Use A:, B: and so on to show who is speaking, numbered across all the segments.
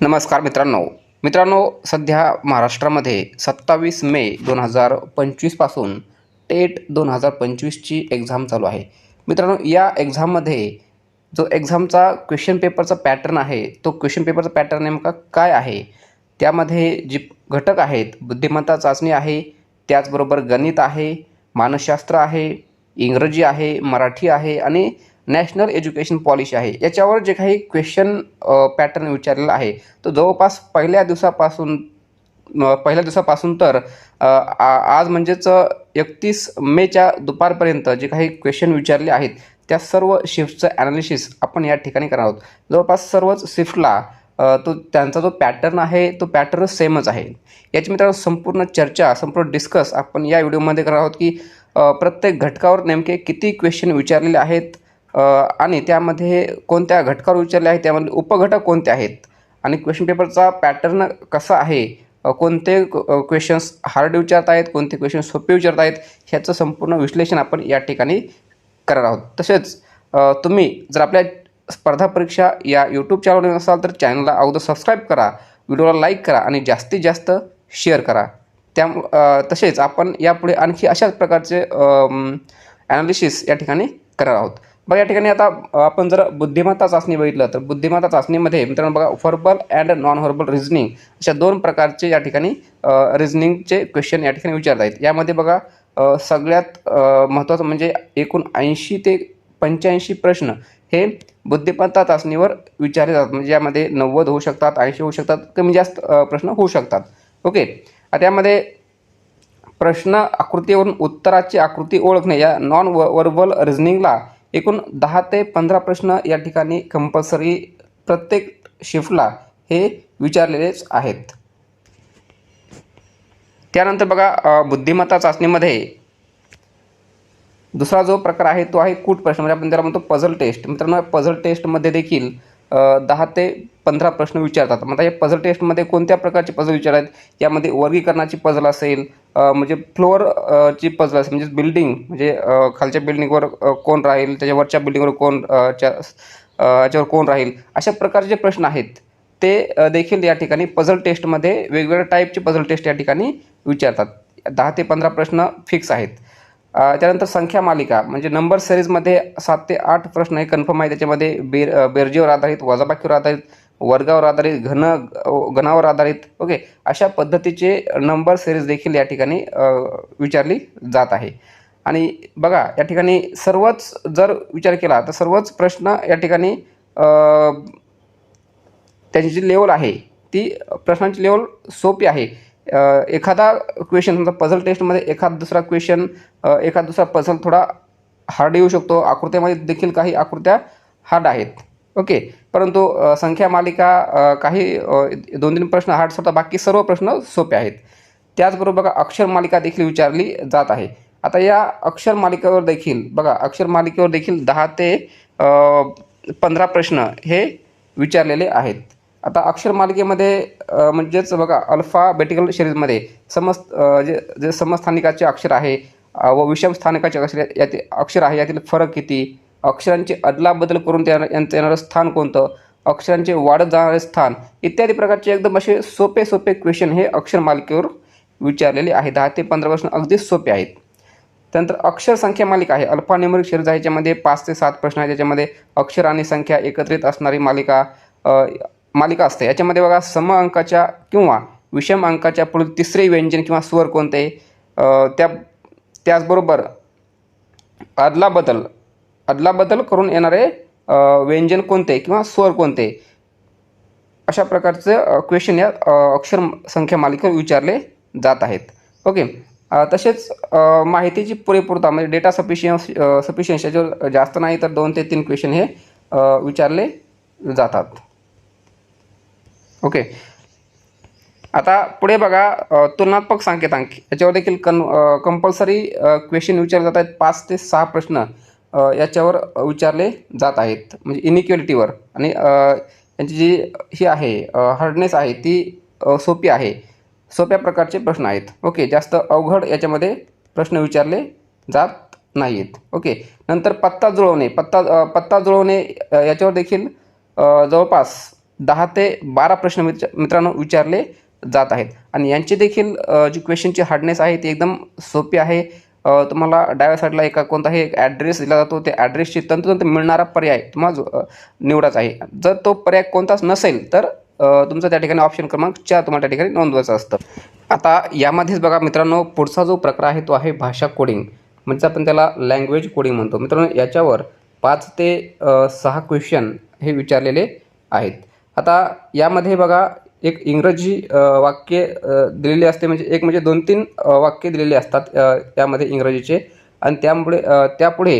A: नमस्कार मित्रांनो. मित्रांनो सध्या महाराष्ट्रामध्ये सत्तावीस मे दोन हजार पंचवीसपासून टेट दोन हजार पंचवीसची एक्झाम चालू आहे. मित्रांनो या एक्झाममध्ये जो एक्झामचा क्वेश्चन पेपरचा पॅटर्न आहे तो क्वेश्चन पेपरचा पॅटर्न नेमका काय आहे? त्यामध्ये जी घटक आहेत बुद्धिमत्ता चाचणी आहे त्याचबरोबर गणित आहे मानसशास्त्र आहे इंग्रजी आहे मराठी आहे आणि नॅशनल एज्युकेशन पॉलिसी आहे. याच्यावर जे काही क्वेश्चन पॅटर्न विचारलेला आहे तो जवळपास पहिल्या दिवसापासून पहिल्या दिवसापासून तर आ- आज म्हणजेच एकतीस मेच्या दुपारपर्यंत जे काही क्वेश्चन विचारले आहेत त्या सर्व शिफ्टचं ॲनालिसिस आपण या ठिकाणी करणार आहोत. जवळपास सर्वच शिफ्टला तो त्यांचा जो पॅटर्न आहे तो पॅटर्न सेमच आहे. याची मित्रांनो संपूर्ण चर्चा संपूर्ण डिस्कस आपण या व्हिडिओमध्ये करणार आहोत की प्रत्येक घटकावर नेमके किती क्वेश्चन विचारलेले आहेत आणि त्यामध्ये कोणत्या घटकावर विचारले आहेत त्यामध्ये उपघटक कोणते आहेत? आणि क्वेश्चन पेपरचा पॅटर्न कसा आहे? कोणते क्वेश्चन्स हार्ड विचारत आहेत कोणते क्वेश्चन सोपे विचारत आहेत ह्याचं संपूर्ण विश्लेषण आपण या ठिकाणी करणार आहोत. तसेच तुम्ही जर आपल्या स्पर्धा परीक्षा या यूट्यूब चॅनलवर असाल तर चॅनलला अगोदर सबस्क्राईब करा व्हिडिओला लाईक करा आणि जास्तीत जास्त शेअर करा. त्या तसेच आपण यापुढे आणखी अशाच प्रकारचे ॲनालिसिस या ठिकाणी करणार आहोत. बघा या ठिकाणी आता आपण जर बुद्धिमत्ता चाचणी बघितलं तर बुद्धिमत्ता चाचणीमध्ये मित्रांनो बघा verbal and non verbal reasoning अशा दोन प्रकारचे या ठिकाणी रिझनिंगचे क्वेश्चन या ठिकाणी विचारत आहेत यामध्ये बघा सगळ्यात महत्त्वाचं म्हणजे एकूण ऐंशी ते पंच्याऐंशी प्रश्न हे बुद्धिमत्ता चाचणीवर विचारले जातात. म्हणजे यामध्ये नव्वद होऊ शकतात ऐंशी होऊ शकतात कमी जास्त प्रश्न होऊ शकतात. ओके? आता यामध्ये प्रश्न आकृतीवरून उत्तराची आकृती ओळखणे या नॉन व वर्बल रिझनिंगला एकूण दहा ते पंधरा प्रश्न या ठिकाणी कंपल्सरी प्रत्येक शिफ्टला हे विचारलेलेच आहेत. त्यानंतर बघा बुद्धिमत्ता चाचणीमध्ये दुसरा जो प्रकार आहे तो आहे कूट प्रश्न. म्हणजे आपण त्याला म्हणतो पझल टेस्ट मित्रांनो पझल टेस्टमध्ये देखील दहा ते पंधरा प्रश्न विचारतात. मग आता या पझल टेस्टमध्ये कोणत्या प्रकारचे पझल विचार आहेत? यामध्ये वर्गीकरणाची पझल म्हणजे असेल म्हणजे फ्लोअर ची पझल असेल म्हणजे बिल्डिंग म्हणजे खालच्या बिल्डिंगवर कोण राहील? त्याच्यावरच्या बिल्डिंगवर कोण च्या याच्यावर कोण राहील? अशा प्रकारचे जे प्रश्न आहेत ते देखील या ठिकाणी पझल टेस्टमध्ये वेगवेगळ्या टाईपचे पझल टेस्ट या ठिकाणी विचारतात. दहा ते पंधरा प्रश्न फिक्स आहेत. त्यानंतर संख्या मालिका म्हणजे नंबर सिरीजमध्ये सात ते आठ प्रश्न हे कन्फर्म आहे त्याच्यामध्ये बेर बेरजेवर आधारित वजाबाकीवर आधारित वर्गावर आधारित घन घनावर आधारित ओके अशा पद्धतीचे नंबर सिरीज देखील या ठिकाणी विचारली जात आहे. आणि बघा या ठिकाणी सर्वच जर विचार केला तर सर्वच प्रश्न या ठिकाणी त्याची जी लेवल आहे ती प्रश्नांची लेवल सोपी आहे. एखादा क्वेश्चन समजा पझल टेस्टमध्ये एखादा दुसरा क्वेश्चन एखादा दुसरा पझल थोडा हार्ड येऊ शकतो. आकृत्यामध्ये देखील काही आकृत्या हार्ड आहेत. ओके परंतु संख्या मालिका काही दोन तीन प्रश्न हार्ड असतात बाकी सर्व प्रश्न सोपे आहेत. त्याचबरोबर बघा अक्षर मालिका देखील विचारली जात आहे. आता या अक्षर मालिकेवर देखील बघा अक्षर मालिकेवर देखील दहा ते पंधरा प्रश्न हे विचारलेले आहेत. आता अक्षर मालिकेमध्ये म्हणजेच बघा अल्फाबेटिकल सिरीजमध्ये शरीरमध्ये समस्त जे जे समस्थानिकाचे अक्षर आहे व विषम स्थानिकाचे अक्षर यातील अक्षर आहे यातील फरक किती? अक्षरांची अदलाबदल करून त्या यांचं येणारं स्थान कोणतं? अक्षरांचे वाढत जाणारे स्थान इत्यादी प्रकारचे एकदम असे सोपे सोपे क्वेश्चन हे अक्षर मालिकेवर विचारलेले आहे दहा ते पंधरा प्रश्न अगदी सोपे आहेत. त्यानंतर अक्षर संख्या मालिका आहे. अल्फा न्यूमरिक सिरीज आहे याच्यामध्ये पाच ते सात प्रश्न आहेत. त्याच्यामध्ये अक्षर आणि संख्या एकत्रित असणारी मालिका मालिका असते. याच्यामध्ये बघा सम अंकाच्या किंवा विषम अंकाच्या पुढील तिसरे व्यंजन किंवा स्वर कोणते त्या त्याचबरोबर अदलाबदल अदलाबदल करून येणारे व्यंजन कोणते किंवा स्वर कोणते अशा प्रकारचं क्वेश्चन या अक्षर संख्या मालिकेवर विचारले जात आहेत. ओके. तसेच माहितीची पुरेपूरता म्हणजे डेटा सफिशियन्स सफिशियन्स याच्यावर जास्त नाही तर दोन ते तीन क्वेश्चन हे विचारले जातात. ओके. आता पुढे बघा तुलनात्मक सांकेतांक. याच्यावर देखील कन कंपल्सरी क्वेश्चन विचारले जात आहेत. पाच ते सहा प्रश्न याच्यावर विचारले जात आहेत. म्हणजे इनिक्युलिटीवर आणि त्यांची यांची जी ही आहे हार्डनेस आहे ती सोपी आहे. सोप्या प्रकारचे प्रश्न आहेत. ओके जास्त अवघड याच्यामध्ये प्रश्न विचारले जात नाहीत. ओके नंतर पत्ता जुळवणे. पत्ता पत्ता जुळवणे याच्यावर देखील जवळपास दहा ते बारा प्रश्न मित्र मित्रांनो विचारले जात आहेत. आणि यांचे देखील जी क्वेश्चनची हार्डनेस आहे ती एकदम सोपी आहे. तुम्हाला डाव्या साईडला एका कोणताही एक ॲड्रेस दिला जातो. त्या ॲड्रेसची तंतोतंत मिळणारा पर्याय तुम्हाला जो- निवडायचा आहे. जर तो पर्याय कोणताच नसेल तर तुमचा त्या ठिकाणी ऑप्शन क्रमांक चार तुम्हाला त्या ठिकाणी नोंदवायचं असतं. आता यामध्येच बघा मित्रांनो पुढचा जो प्रकार आहे तो आहे भाषा कोडिंग म्हणजे आपण त्याला लँग्वेज कोडिंग म्हणतो. मित्रांनो याच्यावर पाच ते सहा क्वेश्चन हे विचारलेले आहेत. आता यामध्ये बघा एक इंग्रजी वाक्य दिलेले असते म्हणजे एक म्हणजे दोन तीन वाक्य दिलेले असतात त्यामध्ये इंग्रजीचे. आणि त्यामुळे त्यापुढे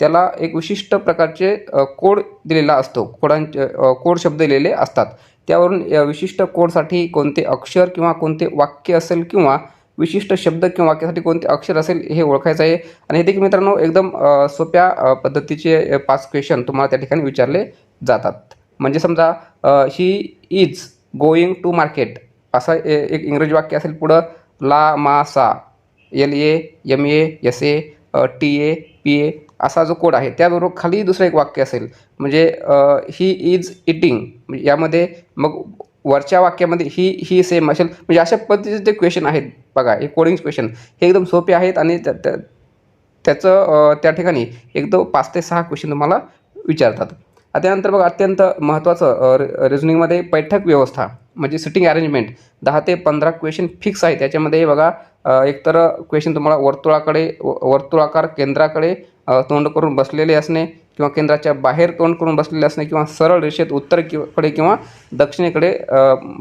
A: त्याला एक विशिष्ट प्रकारचे कोड दिलेला असतो. कोडांचे कोड शब्द दिलेले असतात. त्यावरून या विशिष्ट कोडसाठी कोणते अक्षर किंवा कोणते वाक्य असेल किंवा विशिष्ट शब्द किंवा वाक्यासाठी कोणते अक्षर असेल हे ओळखायचं आहे. आणि हे देखील मित्रांनो एकदम सोप्या पद्धतीचे पाच क्वेश्चन तुम्हाला त्या ठिकाणी विचारले जातात. म्हणजे समजा he is going to market असं ए- एक इंग्रजी वाक्य असेल पुढं ला मा सा. L A M A S A T A P A असा जो कोड आहे त्याबरोबर खाली दुसरं एक वाक्य असेल. म्हणजे ही इज इटिंग म्हणजे यामध्ये मग वरच्या वाक्यामध्ये ही ही सेम असेल. म्हणजे अशा पद्धतीचे जे क्वेश्चन आहेत बघा हे कोडिंग क्वेश्चन हे एकदम सोपे आहेत आणि त्या- त्याचं त्या ठिकाणी एकदम पाच ते सहा क्वेश्चन तुम्हाला विचारतात. त्यानंतर बघा अत्यंत महत्त्वाचं रिझनिंगमध्ये बैठक व्यवस्था म्हणजे सिटिंग अरेंजमेंट दहा ते पंधरा क्वेश्चन फिक्स आहे त्याच्यामध्ये बघा एकतर क्वेश्चन तुम्हाला वर्तुळाकडे व- वर्तुळाकार केंद्राकडे तोंड करून बसलेले असणे किंवा केंद्राच्या बाहेर तोंड करून बसलेले असणे किंवा सरळ रेषेत उत्तर किंवा किंवा दक्षिणेकडे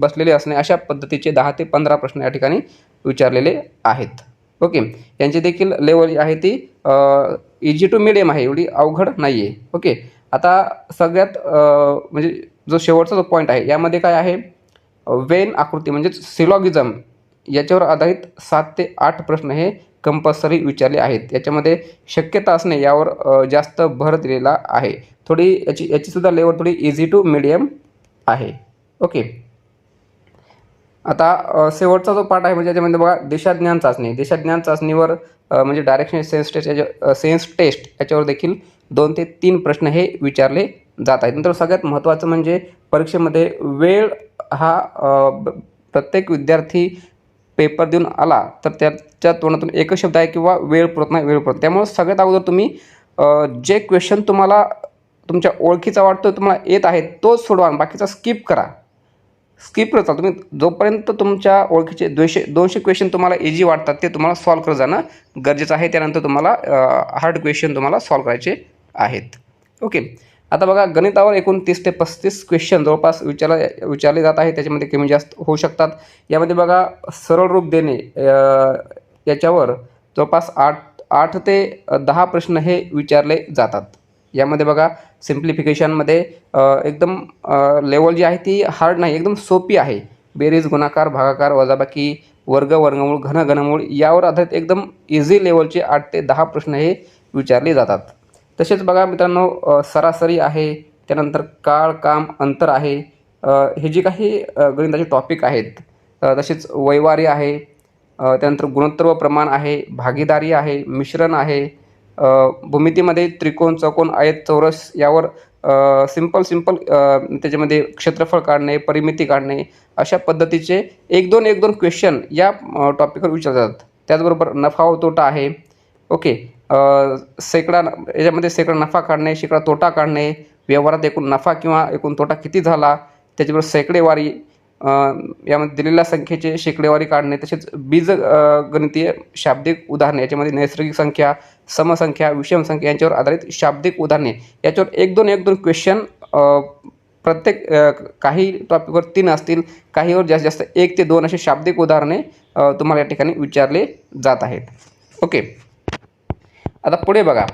A: बसलेले असणे अशा पद्धतीचे दहा ते पंधरा प्रश्न या ठिकाणी विचारलेले आहेत. ओके. यांची देखील लेवल जी आहे ती इजी टू मिडियम आहे. एवढी अवघड नाही आहे ओके. आता सगळ्यात म्हणजे जो शेवटचा जो पॉईंट आहे यामध्ये काय आहे? वेन आकृती म्हणजेच सिलॉगिझम याच्यावर आधारित सात ते आठ प्रश्न हे कंपल्सरी विचारले आहेत. याच्यामध्ये शक्यता असणे यावर जास्त भर दिलेला आहे. थोडी याची याचीसुद्धा लेवल थोडी इझी टू मिडियम आहे. ओके आता शेवटचा जो पार्ट आहे म्हणजे याच्यामध्ये बघा देशाज्ञान चाचणी. देशाज्ञान चाचणीवर म्हणजे डायरेक्शन सेन्स टेस्ट याच्या सेन्स टेस्ट याच्यावर देखील दोन ते तीन प्रश्न हे विचारले जात आहेत. नंतर सगळ्यात महत्त्वाचं म्हणजे परीक्षेमध्ये वेळ हा ब- प्रत्येक विद्यार्थी पेपर देऊन आला तर त्याच्या तोंडातून एकच शब्द आहे किंवा वेळ पुरत नाही वेळ पुरत त्यामुळे सगळ्यात अगोदर तुम्ही जे क्वेश्चन तुम्हाला तुमच्या ओळखीचा वाटतो तुम्हाला येत आहे तोच सोडवा बाकीचा स्किप करा. स्किप करत चाल तुम्ही जोपर्यंत तुमच्या ओळखीचे दोनशे दोनशे क्वेश्चन तुम्हाला इझी वाटतात ते तुम्हाला सॉल्व करत जाणं गरजेचं आहे. त्यानंतर तुम्हाला हार्ड क्वेश्चन तुम्हाला सॉल्व करायचे आहेत. ओके आता बघा गणितावर एकूण तीस ते पस्तीस क्वेश्चन जवळपास विचारला विचारले जात आहे त्याच्यामध्ये कमी जास्त होऊ शकतात. यामध्ये बघा सरळ रूप देणे याच्यावर जवळपास आठ आठ ते दहा प्रश्न हे विचारले जातात. यामध्ये बघा सिम्प्लिफिकेशनमध्ये एकदम लेवल जी आहे ती हार्ड नाही एकदम सोपी आहे. बेरीज गुणाकार भागाकार वजाबाकी वर्ग वर्गमूळ घन घनमूळ यावर आधारित एकदम इझी लेवलचे आठ ते दहा प्रश्न हे विचारले जातात. तसेच बघा मित्रांनो सरासरी आहे त्यानंतर काळ काम अंतर आहे हे जे काही गणिताचे टॉपिक आहेत तसेच वैवारी आहे त्यानंतर गुणोत्तर व प्रमाण आहे भागीदारी आहे मिश्रण आहे भूमितीमध्ये त्रिकोण चौकोन आयत चौरस यावर सिंपल सिंपल त्याच्यामध्ये क्षेत्रफळ काढणे परिमिती काढणे अशा पद्धतीचे एक दोन एक दोन क्वेश्चन या टॉपिकवर विचारले जातात त्याचबरोबर नफा व तोटा आहे. ओके. सेकडा याच्यामध्ये सेकडा नफा काढणे शेकडा तोटा काढणे व्यवहारात एकूण नफा किंवा एकूण तोटा किती झाला त्याच्याबरोबर सेकडेवारी यामध्ये दिलेल्या संख्येचे शेकडेवारी काढणे तसेच बीज गणितीय शाब्दिक उदाहरणे याच्यामध्ये नैसर्गिक संख्या समसंख्या विषम संख्या यांच्यावर आधारित शाब्दिक उदाहरणे. याच्यावर एक दोन एक दोन क्वेश्चन प्रत्येक काही टॉपिकवर तीन असतील काहीवर जास्तीत जास्त एक ते दोन असे शाब्दिक उदाहरणे तुम्हाला या ठिकाणी विचारले जात आहेत. ओके. आता पुढे बघा.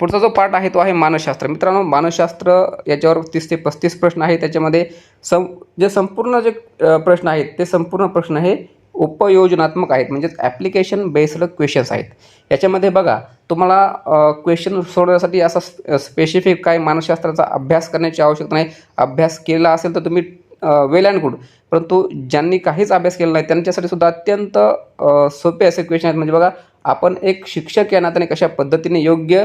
A: पुढचा जो पार्ट आहे तो आहे मानसशास्त्र. मित्रांनो मानसशास्त्र याच्यावर तीस ते पस्तीस प्रश्न आहे त्याच्यामध्ये सं जे संपूर्ण जे प्रश्न आहेत ते संपूर्ण प्रश्न हे उपयोजनात्मक आहेत. म्हणजेच ॲप्लिकेशन बेस्ड क्वेश्चन्स आहेत. याच्यामध्ये बघा तुम्हाला क्वेश्चन सोडवण्यासाठी असा स्पेसिफिक काय मानसशास्त्राचा अभ्यास करण्याची आवश्यकता नाही. अभ्यास केला असेल तर तुम्ही वेल अँड गुड परंतु ज्यांनी काहीच अभ्यास केला नाही त्यांच्यासाठी सुद्धा अत्यंत सोपे असे क्वेश्चन आहेत. म्हणजे बघा आपण एक शिक्षक या नात्याने कशा पद्धतीने योग्य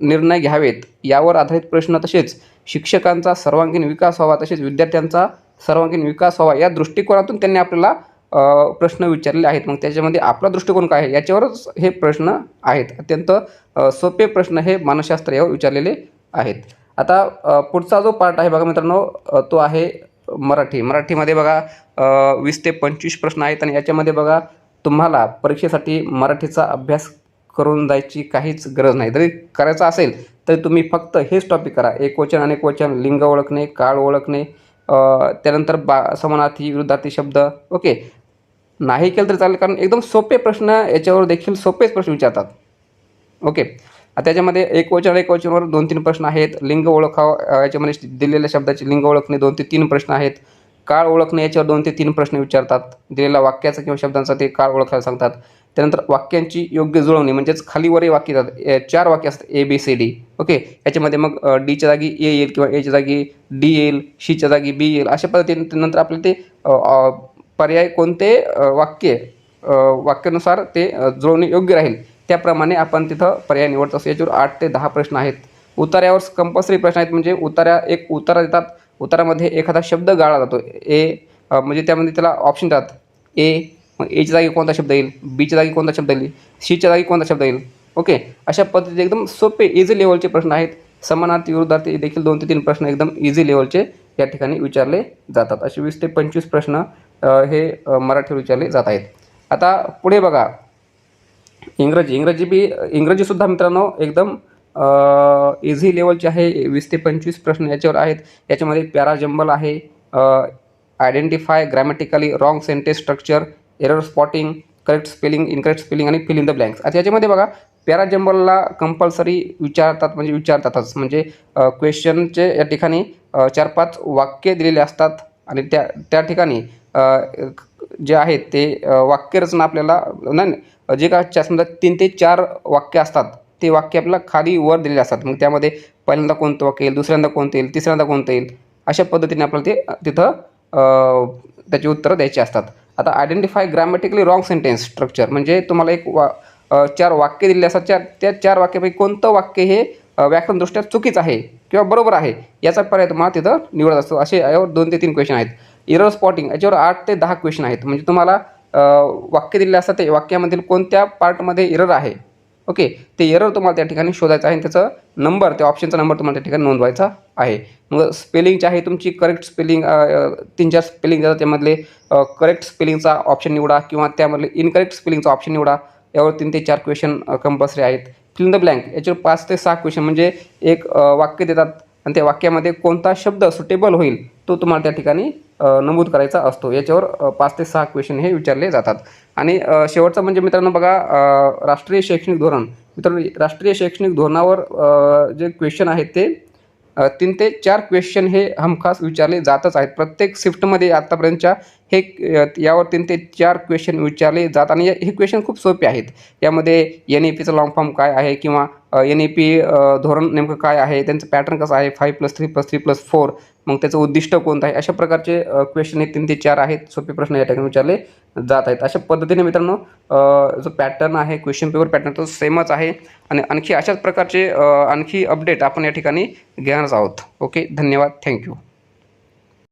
A: निर्णय घ्यावेत यावर आधारित प्रश्न तसेच शिक्षकांचा सर्वांगीण विकास व्हावा तसेच विद्यार्थ्यांचा सर्वांगीण विकास व्हावा या दृष्टिकोनातून त्यांनी आपल्याला प्रश्न विचारले आहेत. मग त्याच्यामध्ये आपला दृष्टिकोन काय आहे? याच्यावरच हे प्रश्न आहेत. अत्यंत सोपे प्रश्न हे मानसशास्त्र यावर विचारलेले आहेत. आता पुढचा जो पार्ट आहे बघा मित्रांनो तो आहे मराठी. मराठीमध्ये बघा वीस ते पंचवीस प्रश्न आहेत आणि याच्यामध्ये बघा तुम्हाला परीक्षेसाठी मराठीचा अभ्यास करून जायची काहीच गरज नाही. जरी करायचा असेल तरी तुम्ही फक्त हेच टॉपिक करा. एकवचन अनेकवचन लिंग ओळखणे काळ ओळखणे त्यानंतर बा समानार्थी विरुद्धार्थी शब्द. ओके. नाही केलं तरी चालेल कारण एकदम सोपे प्रश्न याच्यावर देखील सोपेच प्रश्न विचारतात. ओके. त्याच्यामध्ये एक वचन एक वचनवर दोन तीन प्रश्न आहेत. लिंग ओळखाव याच्यामध्ये दिलेल्या शब्दाचे लिंग ओळखणे दोन ते तीन प्रश्न आहेत. काळ ओळखणे याच्यावर दोन ते तीन प्रश्न विचारतात. दिलेल्या वाक्याचा किंवा शब्दांचा ते काळ ओळखायला सांगतात. त्यानंतर वाक्यांची योग्य जुळवणी म्हणजेच खालीवरही वाक्य येतात. ए- चार वाक्य असतात. A B C D. Okay? याच्यामध्ये मग डीच्या जागी ए येईल किंवा एच्या जागी डी येईल शीच्या जागी बी येईल अशा पद्धतीने नंतर आपले ते पर्याय कोणते वाक्य वाक्यानुसार ते जुळवणे योग्य राहील. त्याप्रमाणे आपण तिथं पर्याय निवडत असतो. याच्यावर आठ ते दहा प्रश्न आहेत. उतार्यावर कंपल्सरी प्रश्न आहेत. म्हणजे उतार्या एक उतारा देतात. उतारामध्ये एखादा शब्द गाळला जातो. ए म्हणजे त्यामध्ये त्याला ऑप्शन देतात. ए मग एच्या जागी कोणता शब्द येईल? बीच्या जागी कोणता शब्द येईल? सीच्या जागी कोणता शब्द येईल? ओके. अशा पद्धतीचे एकदम सोपे इझी लेवलचे प्रश्न आहेत. समानार्थी विरुद्धार्थी देखील दोन ते तीन प्रश्न एकदम इझी लेवलचे या ठिकाणी विचारले जातात. असे वीस ते पंचवीस प्रश्न हे मराठीवर विचारले जात आहेत. आता पुढे बघा. इंग्रजी इंग्रजी बी इंग्रजीसुद्धा मित्रांनो एकदम इझी लेवलचे आहे. वीस ते पंचवीस प्रश्न याच्यावर आहेत. याच्यामध्ये पॅराजंबल आहे. Identify grammatically wrong sentence structure error spotting correct spelling incorrect spelling आणि फिल इन द ब्लँक्स आता याच्यामध्ये बघा पॅराजंबलला कंपल्सरी विचारतात म्हणजे विचारतातच. म्हणजे क्वेश्चनचे या ठिकाणी चार पाच वाक्य दिलेले असतात. आणि त्या त्या ठिकाणी जे आहेत ते वाक्यरचना आपल्याला नाही जे का समजा तीन ते चार वाक्य असतात ते वाक्य आपल्याला खाली वर दिलेले असतात. मग त्यामध्ये पहिल्यांदा कोणतं वाक्य येईल दुसऱ्यांदा कोणतं येईल तिसऱ्यांदा कोणतं येईल अशा पद्धतीने आपल्याला ते तिथं त्याची उत्तरं द्यायची असतात. आता identify grammatically wrong sentence structure म्हणजे तुम्हाला एक वा चार वाक्य दिलेले असतात. चार त्या चार वाक्यापैकी कोणतं वाक्य हे व्याकरणदृष्ट्या चुकीचं आहे किंवा बरोबर आहे याचा पर्याय तुम्हाला तिथं निवडत असतो. असे यावर दोन ते तीन क्वेश्चन आहेत. इरर स्पॉटिंग याच्यावर आठ ते दहा क्वेश्चन आहेत. म्हणजे तुम्हाला वाक्य दिलेले असतात ते वाक्यामधील कोणत्या पार्टमध्ये इरर आहे? ओके ते एरर तुम्हाला त्या ठिकाणी शोधायचं आहे आणि त्याचं नंबर त्या ऑप्शनचा नंबर तुम्हाला त्या ठिकाणी नोंदवायचा आहे. मग स्पेलिंगची आहे तुमची करेक्ट स्पेलिंग तीन चार स्पेलिंग देतात त्यामधले करेक्ट स्पेलिंगचा ऑप्शन निवडा किंवा त्यामधले इनकरेक्ट स्पेलिंगचा ऑप्शन निवडा. यावर तीन ते चार क्वेश्चन कंपल्सरी आहेत. फिल द ब्लँक याच्यावर पाच ते सहा क्वेश्चन म्हणजे एक वाक्य देतात आणि त्या वाक्यामध्ये कोणता शब्द सुटेबल होईल तो तुम्हाला त्या ठिकाणी नमूद करायचा असतो. याच्यावर पाच ते सहा क्वेश्चन हे विचारले जातात. आणि शेवटचं म्हणजे मित्रांनो बघा राष्ट्रीय शैक्षणिक धोरण. मित्रांनो राष्ट्रीय शैक्षणिक धोरणावर जे क्वेश्चन आहेत ते तीन ते चार क्वेश्चन हे हमखास विचारले जातच आहेत. प्रत्येक शिफ्टमध्ये आत्तापर्यंतच्या हे यावर तीन ते चार क्वेश्चन विचारले जात. आणि हे क्वेश्चन खूप सोपे आहेत. यामध्ये एन ई पीचं लॉंग फॉर्म काय आहे किंवा एन ई पी धोरण नेमकं काय आहे? त्यांचं पॅटर्न कसं आहे? Five plus three plus three plus four मग त्याचं उद्दिष्ट कोणतं आहे? अशा प्रकारचे क्वेश्चन हे तीन ते चार आहेत. सोपे प्रश्न या ठिकाणी विचारले जात आहेत. अशा पद्धतीने मित्रांनो जो पॅटर्न आहे क्वेश्चन पेपर पॅटर्न तो सेमच आहे. आणि आणखी अशाच प्रकारचे आणखी अपडेट आपण या ठिकाणी घेणारच आहोत. ओके धन्यवाद. थँक्यू